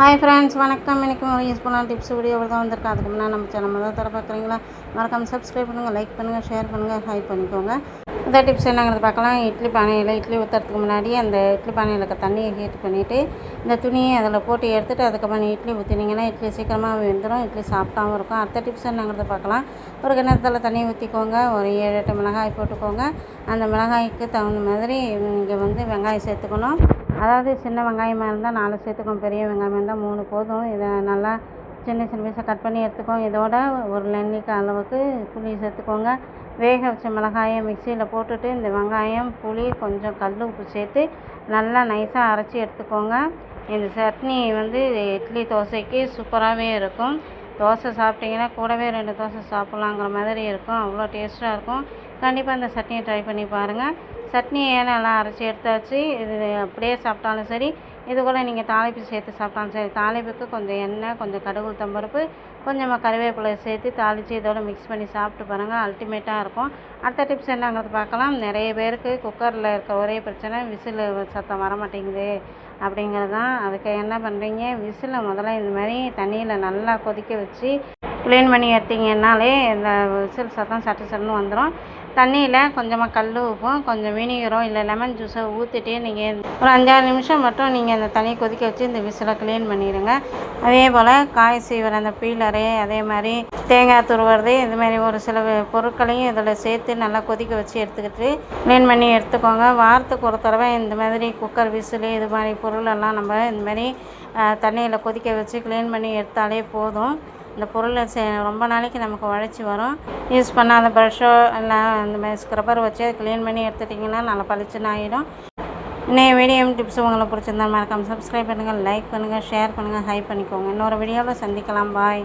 Hi friends வணக்கம். இன்றைக்கி ஒரு யூஸ்ஃபுல்லான டிப்ஸ் வீடியோ தான் வந்திருக்கேன் அதுக்கு முன்னாடி நம்ம சேனல் தான் தர பார்க்குறீங்களா? மறக்காம சப்ஸ்கிரைப் பண்ணுங்கள் லைக் பண்ணுங்கள் ஷேர் பண்ணுங்கள் ஹை பண்ணிக்கோங்க. இந்த டிப்ஸ் என்னங்கிறது பார்க்கலாம். இட்லி பானையில் இட்லி ஊற்றுறதுக்கு முன்னாடி அந்த இட்லி பானையில் இருக்க தண்ணியை ஹீட் பண்ணிவிட்டு இந்த துணியை அதில் போட்டு எடுத்துகிட்டு அதுக்கப்புறம் நீ இட்லி ஊற்றினீங்கன்னா இட்லி சீக்கிரமாக வெந்துடும் இட்லி சாப்பிட்டாவும் இருக்கும். அடுத்த டிப்ஸ் என்னங்கிறது பார்க்கலாம். ஒரு கிணத்துல தண்ணி ஊற்றிக்கோங்க ஒரு ஏழு எட்டு மிளகாய் போட்டுக்கோங்க. அந்த மிளகாய்க்கு தகுந்த மாதிரி இங்கே வந்து வெங்காயம் சேர்த்துக்கணும். அதாவது சின்ன வெங்காயமாக இருந்தால் நாலு சேர்த்துக்கும் பெரிய வெங்காயமாக இருந்தால் மூணு போதும். இதை நல்லா சின்ன சின்ன பீஸாக கட் பண்ணி எடுத்துக்கோங்க. இதோட ஒரு நெல்லிக்காய் அளவுக்கு புளி சேர்த்துக்கோங்க. வேக வச்ச மிளகாயை மிக்சியில் போட்டுட்டு இந்த வெங்காயம் புளி கொஞ்சம் கல் உப்பு சேர்த்து நல்லா நைஸாக அரைச்சி எடுத்துக்கோங்க. இந்த சட்னி வந்து இட்லி தோசைக்கு சூப்பராகவே இருக்கும். தோசை சாப்பிட்டிங்கன்னா கூடவே ரெண்டு தோசை சாப்பிட்லாங்கிற மாதிரி இருக்கும். அவ்வளோ டேஸ்ட்டாக இருக்கும். கண்டிப்பாக இந்த சட்னியை ட்ரை பண்ணி பாருங்கள் சட்னியை நல்லா அரைச்சி எடுத்தாச்சு. இது அப்படியே சாப்பிட்டாலும் சரி இது கூட நீங்கள் தாளிப்பு சேர்த்து சாப்பிட்டாலும் சரி. தாளிப்புக்கு கொஞ்சம் எண்ணெய் கொஞ்சம் கடுகு தம்பருப்பு கொஞ்சமாக கருவேப்பிலை சேர்த்து தாளித்து இதோட மிக்ஸ் பண்ணி சாப்பிட்டு பாருங்கள் அல்டிமேட்டாக இருக்கும். அடுத்த டிப்ஸ் என்னங்கிறது பார்க்கலாம். நிறைய பேருக்கு குக்கரில் இருக்க ஒரே பிரச்சனை விசில் சத்தம் வர மாட்டேங்குது அப்படிங்கிறது தான். அதுக்கு என்ன பண்ணுறீங்க விசிலை முதல்ல இந்த மாதிரி தண்ணியில் நல்லா கொதிக்க வச்சு க்ளீன் பண்ணி எடுத்திங்கன்னாலே இந்த விசில் சத்தம் சட்டு சட்டுன்னு வந்துடும் தண்ணியில் கொஞ்சமாக கல் உப்பும் கொஞ்சம் வினிகரும் இல்லை லெமன் ஜூஸை ஊற்றிட்டு நீங்கள் ஒரு அஞ்சாறு நிமிஷம் மட்டும் நீங்கள் அந்த தண்ணியை கொதிக்க வச்சு இந்த விசிலை க்ளீன் பண்ணிடுங்க. அதே போல் காய் சீவுற அந்த பீலரு அதே மாதிரி தேங்காய் துருவுறது இது மாதிரி ஒரு சில பொருட்களையும் இதில் சேர்த்து நல்லா கொதிக்க வச்சு எடுத்துக்கிட்டு க்ளீன் பண்ணி எடுத்துக்கோங்க. வாரத்துக்கு ஒரு தடவை இந்த மாதிரி குக்கர் விசிலு இது மாதிரி பொருளெல்லாம் நம்ம இந்த மாதிரி தண்ணியில் கொதிக்க வச்சு க்ளீன் பண்ணி எடுத்தாலே போதும். இந்த பொருளை சே ரொம்ப நாளைக்கு நமக்கு உழைச்சி வரும். யூஸ் பண்ணாத ப்ரஷ்ஷோ இல்லை அந்த மாதிரி ஸ்க்ரப்பர் வச்சு க்ளீன் பண்ணி எடுத்துட்டிங்கன்னா நல்லா பளிச்சுன்னு ஆகிடும் இன்னைய வீடியோ டிப்ஸ் உங்களுக்கு பிடிச்சிருந்தா மறக்காமல் சப்ஸ்கிரைப் பண்ணுங்கள் லைக் பண்ணுங்கள் ஷேர் பண்ணுங்கள் ஹை பண்ணிக்கோங்க. இன்னொரு வீடியோவில் சந்திக்கலாம். பாய்